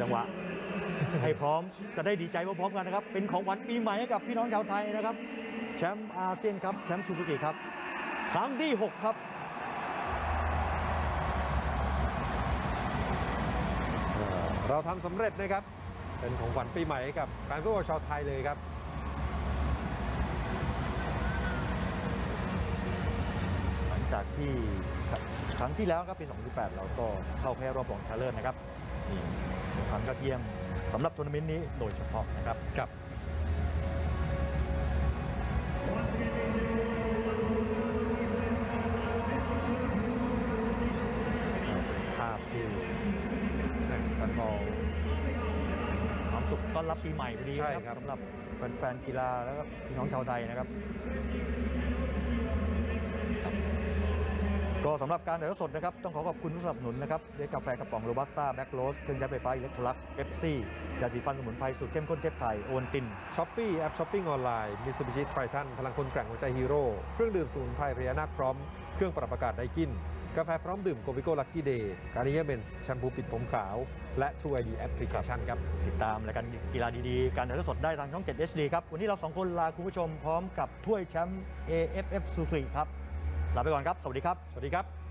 จังหวะ ให้พร้อมจะได้ดีใจพร้อมๆกันนะครับ เป็นของขวัญปีใหม่ให้กับพี่น้องชาวไทยนะครับ แชมป์อาเซียนครับแชมป์ซูซูกิครับครั้งที่ 6 ครับเราทำสำเร็จนะครับ เป็นของขวัญปีใหม่ให้กับการฟุตบอลชาวไทยเลยครับหลังจากที่ครั้งที่แล้วครับปี 2018 เราก็เข้าแค่รอบรองชนะเลิศนะครับนี่เป็น ความยอดเยี่ยมสำหรับทัวร์นาเมนต์นี้โดยเฉพาะนะครับครับเป็นภาพที่แฟนบอลความสุขต้อนรับปีใหม่พอดีใช่นะครับสำหรับแฟนๆกีฬาแล้วก็พี่น้องชาวไทยนะครับ ก็สำหรับการถ่ายทอดสดนะครับ ต้องขอขอบคุณผู้สนับสนุนนะครับด้วยกาแฟกระป๋องโรบัสต้าแบ็กโรสเครื่องใช้ไฟฟ้าอิเล็กโทรลักซ์เอฟซียาสีฟันสมุนไพรสูตรเข้มข้นเทปไทย โอนตินช้อปปี้แอปช้อปปิ้งออนไลน์มิ t ซูบิชิไทรทันพลังคนแกร่งหัวใจฮีโร่เครื่องดื่มสมุนไพรพญานาคพร้อม เครื่องปรับอากาศไดกินกาแฟพร้อมดื่มโกบิโก้ลักกี้เดย์การนิยเบนส์แชมพูปิดผมขาว และ True ID แอปพลิเคชันครับ ติดตามรายการกีฬาดีๆ การถ่ายทอดสดได้ทางช่อง 7 HD ครับ วันนี้เราสองคนลาคุณผู้ชมพร้อมกับถ้วยแชมป์ AFF ซูซูครับ ลาไปก่อนครับ สวัสดีครับ สวัสดีครับ